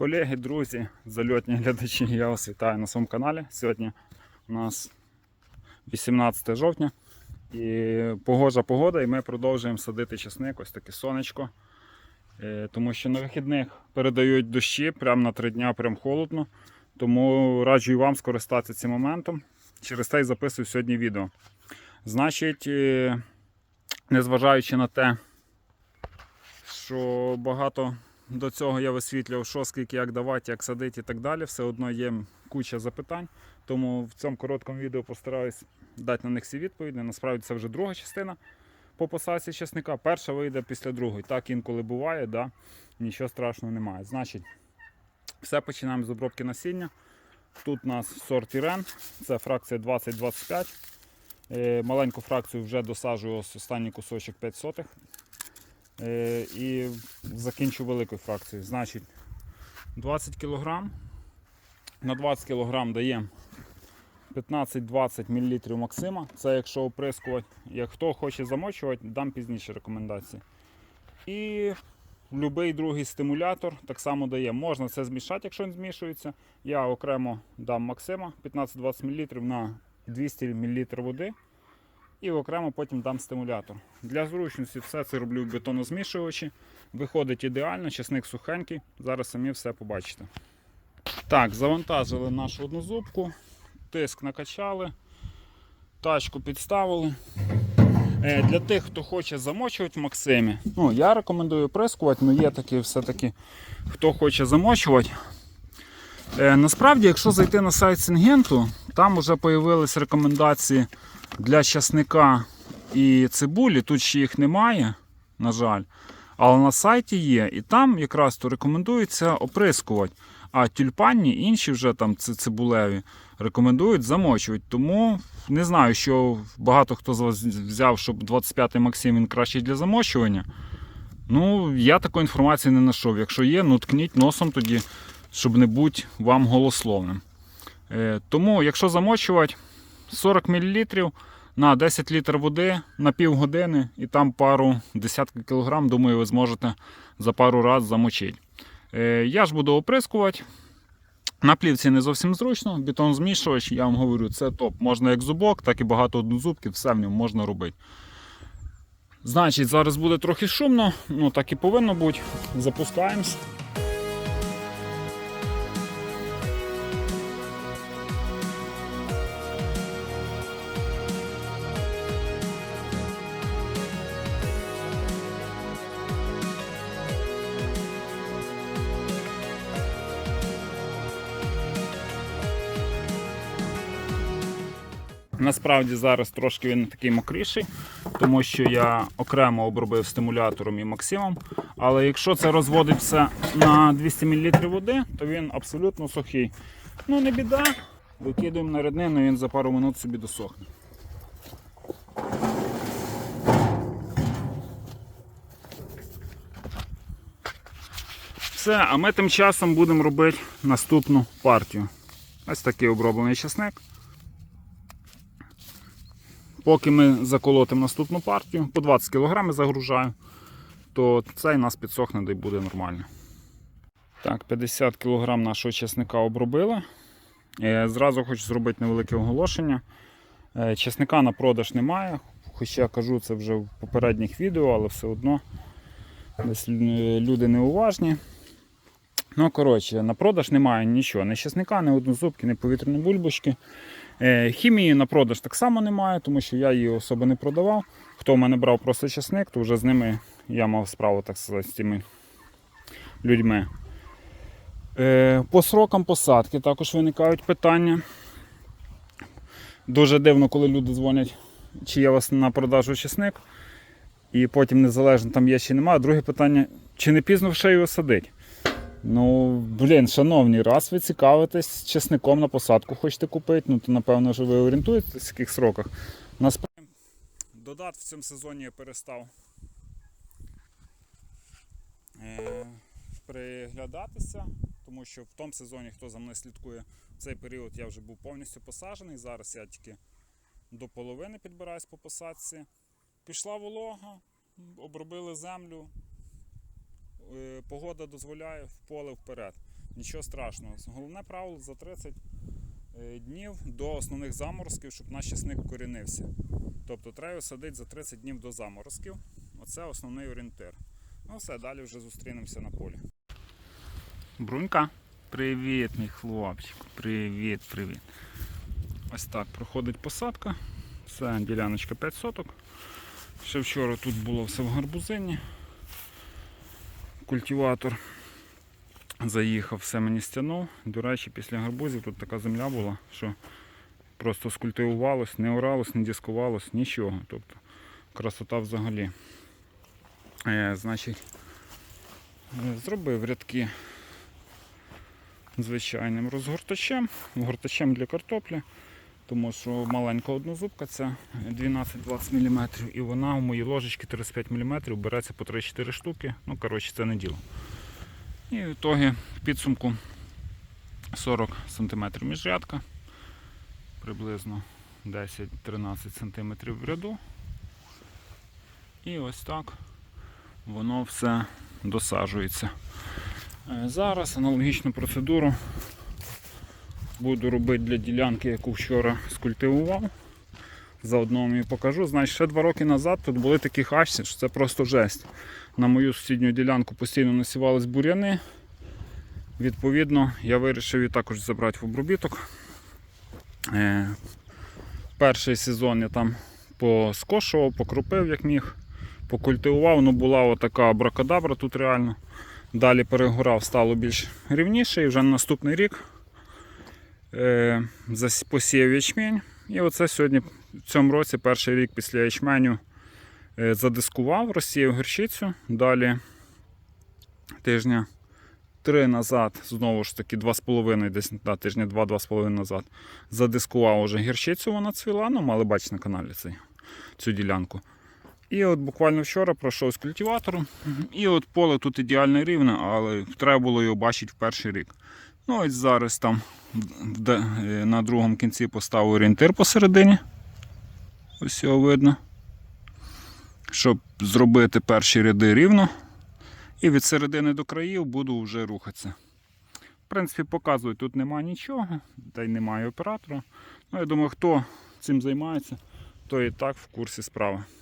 Колеги, друзі, зальотні глядачі, я вас вітаю на своєму каналі. Сьогодні у нас 18 жовтня і погожа погода, і ми продовжуємо садити часник, ось таке сонечко. Е, Тому що на вихідних передають дощі, прямо на три дня, прям холодно. Тому раджу і вам скористатися цим моментом. Через те й записую сьогодні відео. Значить, е, незважаючи на те, що багато до цього я висвітлював, що скільки, як давати, як садити і так далі. Все одно є куча запитань. Тому в цьому короткому відео постараюсь дати на них всі відповіді. Насправді це вже друга частина по посадці чесника. Перша вийде після другої. Так інколи буває, да? нічого страшного немає. Значить, все починаємо з обробки насіння. Тут у нас сорт Ірен, це фракція 2025. Е, Маленьку фракцію вже досаджую останній кусочок 5 сотих. Е, І закінчу великою фракцією. Значить, 20 кг. На 20 кг даємо 15-20 мл Максима. Це якщо оприскувати. Як хто хоче замочувати, дам пізніше рекомендації. І будь-який другий стимулятор так само дає. Можна це змішати, якщо він змішується. Я окремо дам Максима 15-20 мл на 200 мл води. І окремо потім дам стимулятор. Для зручності все це роблю в бетонозмішувачі. Виходить ідеально, чесник сухенький. Зараз самі все побачите. Так, завантажили нашу однозубку, тиск накачали, тачку підставили. Е, Для тих, хто хоче замочувати в Максимі, ну, я рекомендую прискувати, але є такі все-таки, хто хоче замочувати. Е, Насправді, якщо зайти на сайт Сингенту, там вже з'явились рекомендації для часника і цибулі. Тут ще їх немає, на жаль. Але на сайті є. І там якраз то рекомендується оприскувати. А тюльпанні, інші вже там цибулеві, рекомендують замочувати. Тому не знаю, що багато хто з вас взяв, щоб 25-й Максим він кращий для замочування. Ну, я такої інформації не знайшов. Якщо є, ну ткніть носом тоді, щоб не бути вам голословним. Е, тому, якщо замочувати 40 мл на 10 літр води на півгодини і там пару десятки кілограм, думаю, ви зможете за пару разів замочити. Е, я ж буду оприскувати. На плівці не зовсім зручно, бетон змішувач, я вам говорю, це топ. Можна як зубок, так і багато однозубків, все в ньому можна робити. Значить, зараз буде трохи шумно, ну так і повинно бути. Запускаємось. Насправді зараз трошки він такий мокріший, тому що я окремо обробив стимулятором і максимом. Але якщо це розводиться на 200 мл води, то він абсолютно сухий. Ну не біда, викидуємо на ріднину, він за пару минут собі досохне. Все, а ми тим часом будемо робити наступну партію. Ось такий оброблений часник. Поки ми заколотимо наступну партію, по 20 кг загружаю, то цей нас підсохне де буде нормально. Так, 50 кг нашого чесника обробили. Е, Зразу хочу зробити невелике оголошення. Е, Чесника на продаж немає, хоча я кажу це вже в попередніх відео, але все одно десь е, люди неуважні. Ну, коротше, на продаж немає нічого. Ні чесника, ні однозубки, ні повітряної бульбочки. Е, Хімії на продаж так само немає, тому що я її особо не продавав. Хто в мене брав просто чесник, то вже з ними я мав справу так сказати, з цими людьми. Е, По срокам посадки також виникають питання. Дуже дивно, коли люди дзвонять, чи є у вас на продажу чесник, і потім незалежно там є чи немає. Друге питання, чи не пізно вже його садить? Ну, блін, шановні, раз ви цікавитесь чесником на посадку хочете купити, ну то напевно що ви орієнтуєтесь в яких сроках. Насправді, додат в цьому сезоні я перестав е, приглядатися, тому що в тому сезоні, хто за мною слідкує, в цей період я вже був повністю посаджений. Зараз я тільки до половини підбираюсь по посадці. Пішла волога, обробили землю, погода дозволяє в поле вперед. Нічого страшного. Головне правило за 30 е, днів до основних заморозків, щоб наш часник корінився. Тобто треба садити за 30 днів до заморозків. Оце основний орієнтир. Ну все, далі вже зустрінемося на полі. Брунька. Привіт, мій хлопчик. Привіт, привіт. Ось так проходить посадка. Це діляночка 5 соток. Ще вчора тут було все в гарбузині. Культиватор заїхав, все мені стягнув. До речі, після гарбузів тут така земля була, що просто скультивувалось, не оралось, не дискувалось, нічого. Тобто красота взагалі. Е, значить, зробив рядки звичайним розгортачем, гортачем для картоплі, тому що маленька однозубка це 12-20 мм, і вона у моїй ложечці 35 мм береться по 3-4 штуки. Ну, коротше, це не діло. І в ітогі підсумку 40 см міжрядка, приблизно 10-13 см в ряду. І ось так воно все досаджується. Е, Зараз аналогічну процедуру буду робити для ділянки, яку вчора скультивував. Заодно вам її покажу. Значить, ще два роки назад тут були такі хащі, що це просто жесть. На мою сусідню ділянку постійно насівались бур'яни. Відповідно, я вирішив її також забрати в обробіток. Е, перший сезон я там поскошував, покропив як міг, покультивував, ну була отака абракадабра тут реально. Далі перегорав, стало більш рівніше і вже на наступний рік е, посіяв ячмінь. І оце сьогодні в цьому році, перший рік після ячменю, е, задискував, розсіяв гірчицю. Далі тижня три назад, знову ж таки, два з половиною, десь да, тижня два-два з половиною назад, задискував уже гірчицю, вона цвіла, ну мали бачити на каналі цей, цю ділянку. І от буквально вчора пройшов з культиватором. І от поле тут ідеально рівне, але треба було його бачити в перший рік. Ну ось зараз там е, на другому кінці поставив орієнтир посередині. Ось його видно. Щоб зробити перші ряди рівно. І від середини до країв буду вже рухатися. В принципі, показую, тут немає нічого, та й немає оператора. Ну, я думаю, хто цим займається, той і так в курсі справи. –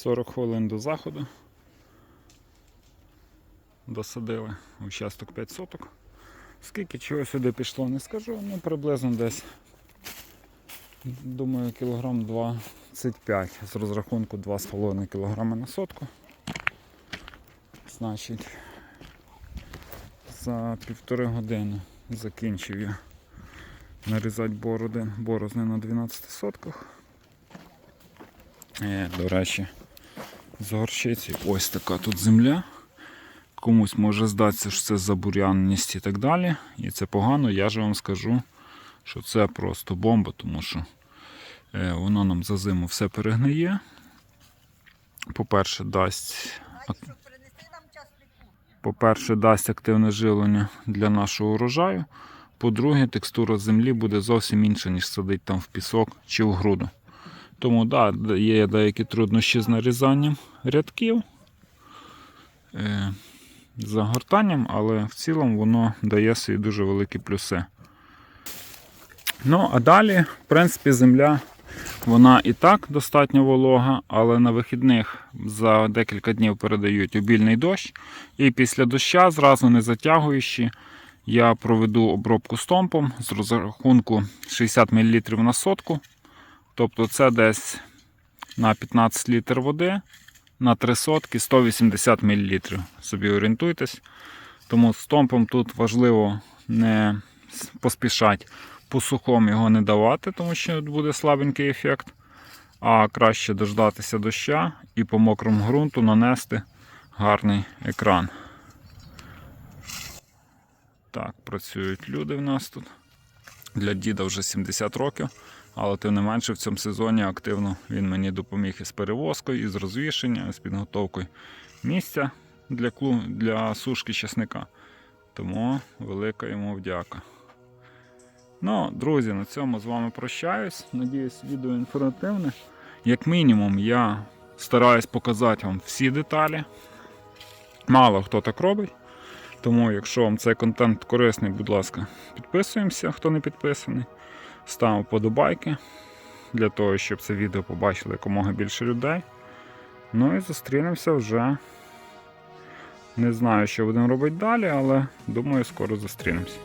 40 хвилин до заходу. Досадили участок 5 соток. Скільки чого сюди пішло, не скажу. Ну, приблизно десь, думаю, кілограм 25 з розрахунку 2,5 кг на сотку. Значить, за півтори години закінчив я нарізати бороди, борозни на 12 сотках. Е, до речі, з горчиці ось така тут земля. Комусь може здатися, що це забурянність і так далі. І це погано. Я ж вам скажу, що це просто бомба, тому що е, воно нам за зиму все перегниє. По-перше, дасть, по-перше, дасть активне жилення для нашого урожаю. По-друге, текстура землі буде зовсім інша, ніж садить там в пісок чи в груду. Тому да, є деякі труднощі з нарізанням рядків, е, загортанням, але в цілому воно дає свої дуже великі плюси. Ну, а далі, в принципі, земля вона і так достатньо волога, але на вихідних за декілька днів передають обільний дощ. І після доща, зразу не затягуючи, я проведу обробку стомпом з розрахунку 60 мл на сотку. Тобто це десь на 15 літр води на 3 сотки 180 мл. Собі орієнтуйтесь. Тому з томпом тут важливо не поспішати по сухому його не давати, тому що буде слабенький ефект. А краще дождатися доща і по мокрому ґрунту нанести гарний екран. Так, працюють люди в нас тут. Для діда вже 70 років. Але тим не менше в цьому сезоні активно він мені допоміг із перевозкою, із розвішенням, з підготовкою місця для, клу... для сушки часника. Тому велика йому вдяка. Ну, друзі, на цьому з вами прощаюсь. Надіюсь, відео інформативне. Як мінімум, я стараюсь показати вам всі деталі. Мало хто так робить. Тому, якщо вам цей контент корисний, будь ласка, підписуємося, хто не підписаний. Ставимо подобайки для того, щоб це відео побачили якомога більше людей. Ну і зустрінемося вже. Не знаю, що будемо робити далі, але думаю, скоро зустрінемося.